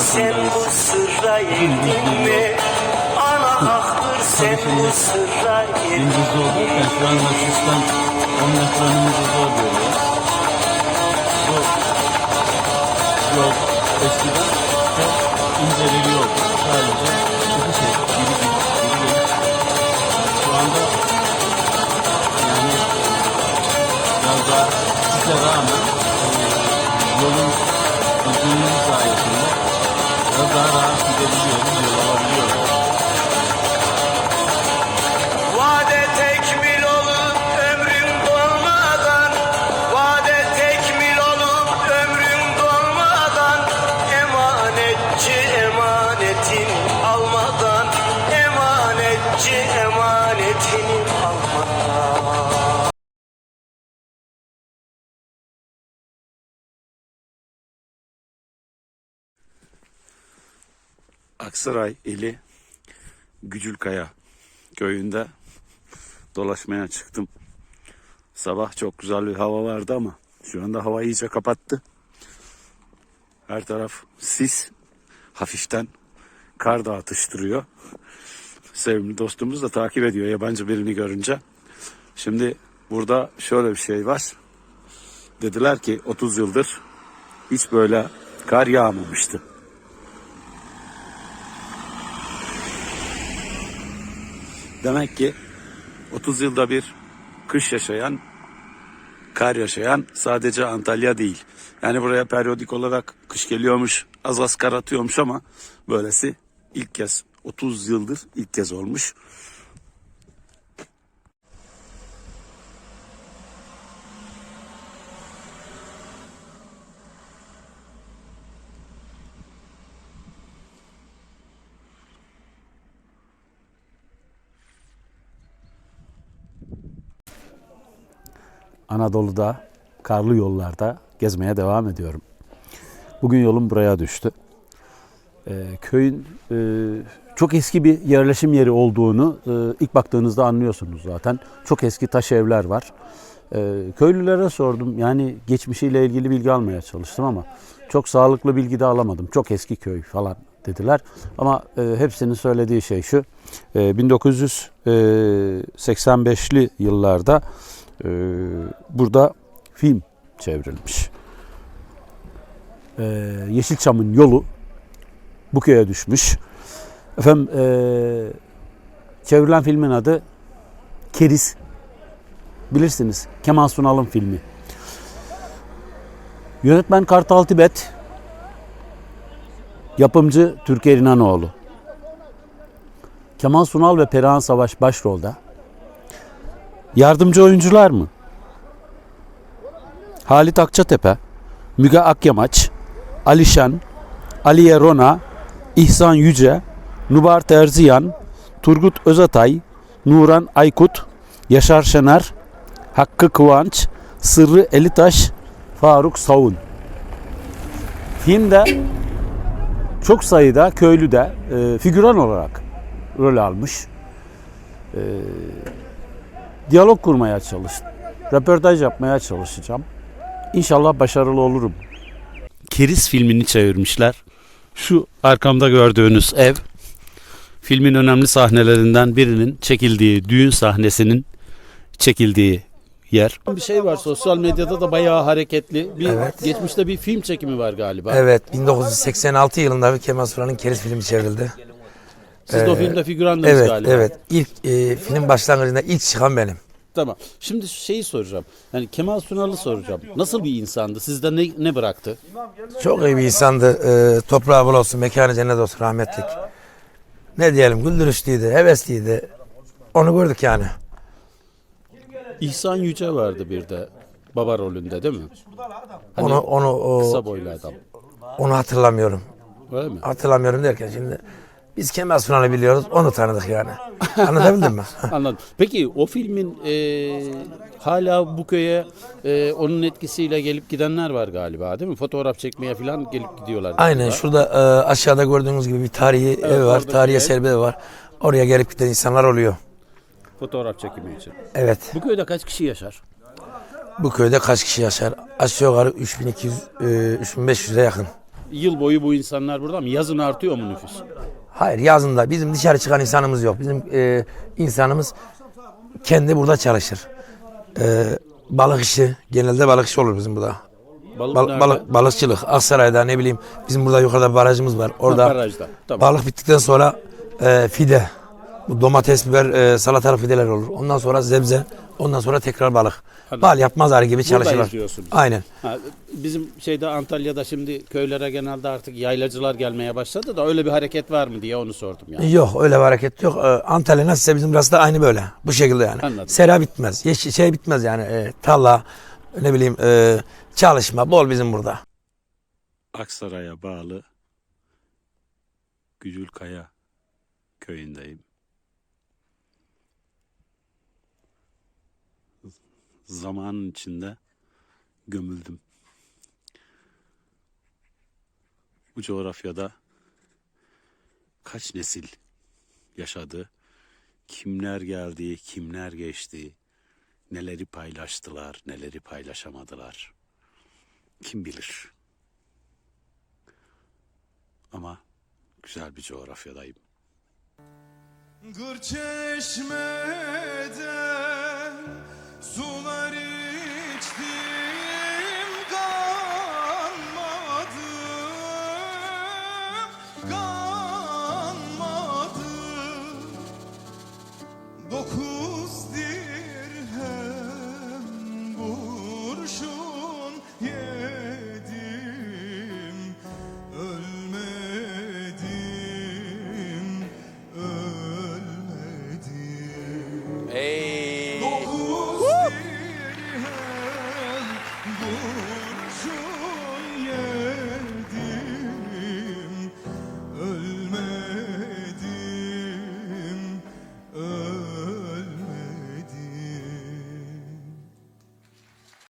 sen bu sırra erdin mi? Ana haktır sen bu sırra erdin Gündüz olduğu şu anda sistem 10 metronumuzu zor görüyor. Bu yol eskiden çok ince bir yol. Sadece iki şey, biri git, biri geliş. Şu anda yani biraz daha size rağmen e, yolun uzunluğu sayesinde biraz daha rahat gidebiliyoruz, yol alabiliyoruz. Aksaray ili Gücülkaya köyünde dolaşmaya çıktım. Sabah çok güzel bir hava vardı ama şu anda hava iyice kapattı. Her taraf sis, hafiften kar da atıştırıyor. Sevimli dostumuz da takip ediyor yabancı birini görünce. Şimdi burada şöyle bir şey var. Dediler ki 30 yıldır hiç böyle kar yağmamıştı. Demek ki 30 yılda bir kış yaşayan, kar yaşayan sadece Antalya değil. Yani buraya periyodik olarak kış geliyormuş, az az kar atıyormuş ama böylesi ilk kez 30 yıldır ilk kez olmuş. Anadolu'da karlı yollarda gezmeye devam ediyorum. Bugün yolum buraya düştü. Ee, köyün e, çok eski bir yerleşim yeri olduğunu e, ilk baktığınızda anlıyorsunuz zaten. Çok eski taş evler var. Ee, köylülere sordum yani geçmişiyle ilgili bilgi almaya çalıştım ama çok sağlıklı bilgi de alamadım. Çok eski köy falan dediler. Ama e, hepsinin söylediği şey şu. E, 1985'li yıllarda e, burada film çevrilmiş. E, Yeşilçam'ın yolu bu köye düşmüş. Efendim e, çevrilen filmin adı Keriz. Bilirsiniz Kemal Sunal'ın filmi. Yönetmen Kartal Tibet. Yapımcı Türker İnanoğlu. Kemal Sunal ve Perihan Savaş başrolde. Yardımcı oyuncular mı? Halit Akçatepe, Müge Akyamaç, Alişan, Aliye Rona, İhsan Yüce, Nubar Terziyan, Turgut Özatay, Nuran Aykut, Yaşar Şener, Hakkı Kıvanç, Sırrı Elitaş, Faruk Savun. Filmde çok sayıda köylü de e, figüran olarak rol almış. E, diyalog kurmaya çalıştım. Röportaj yapmaya çalışacağım. İnşallah başarılı olurum. Keriz filmini çevirmişler. Şu arkamda gördüğünüz ev filmin önemli sahnelerinden birinin çekildiği düğün sahnesinin çekildiği yer. Bir şey var sosyal medyada da bayağı hareketli. Bir Evet. geçmişte bir film çekimi var galiba. Evet 1986 yılında bir Kemal Sunal'ın Keriz filmi çevrildi. Siz de o Ee, filmde figürandınız Evet galiba. evet ilk e, film başlangıcında ilk çıkan benim. Tamam. Şimdi şeyi soracağım. Yani Kemal Sunal'ı soracağım. Nasıl bir insandı? Sizde ne, ne bıraktı? Çok iyi bir insandı. E, toprağı bol olsun, mekanı cennet olsun rahmetlik. Ne diyelim güldürüşlüydü, hevesliydi. Onu gördük yani. İhsan Yüce vardı bir de. Baba rolünde değil mi? Hani Onu onu o, kısa boylu adam. onu hatırlamıyorum. Öyle mi? Hatırlamıyorum derken şimdi biz Kemal Sunal'ı biliyoruz, onu tanıdık yani. Anlatabildim mi? Anladım. Peki o filmin e, hala bu köye e, onun etkisiyle gelip gidenler var galiba değil mi? Fotoğraf çekmeye falan gelip gidiyorlar. Aynen galiba. şurada e, aşağıda gördüğünüz gibi bir tarihi ev var, tarihi eser bir ev var. Oraya gelip giden insanlar oluyor. Fotoğraf çekimi için. Evet. Bu köyde kaç kişi yaşar? Bu köyde kaç kişi yaşar? Aşağı yukarı 3200, e, 3500'e yakın. yıl boyu bu insanlar burada mı? Yazın artıyor mu nüfus? Hayır yazında bizim dışarı çıkan insanımız yok. Bizim e, insanımız kendi burada çalışır. E, balık işi genelde balık işi olur bizim burada. Balık Bal- balık, balıkçılık Aksaray'da ne bileyim bizim burada yukarıda bir barajımız var. Orada barajda, tamam. balık bittikten sonra e, fide bu domates, biber, e, salatalık fideler olur. Ondan sonra sebze, ondan sonra tekrar balık. Hadi. Bal yapmazlar gibi çalışırlar. izliyorsunuz. Aynen. Ha, bizim şeyde Antalya'da şimdi köylere genelde artık yaylacılar gelmeye başladı da öyle bir hareket var mı diye onu sordum yani. Yok öyle bir hareket yok. Ee, Antalya nasılsa bizim burası da aynı böyle. Bu şekilde yani. Anladım. Sera bitmez. Yeş- şey bitmez yani. E, tarla ne bileyim e, çalışma bol bizim burada. Aksaray'a bağlı Gücülkaya köyündeyim. Zamanın içinde gömüldüm. Bu coğrafyada kaç nesil yaşadı, kimler geldi, kimler geçti, neleri paylaştılar, neleri paylaşamadılar. Kim bilir? Ama güzel bir coğrafyadayım. Gır çeşmede su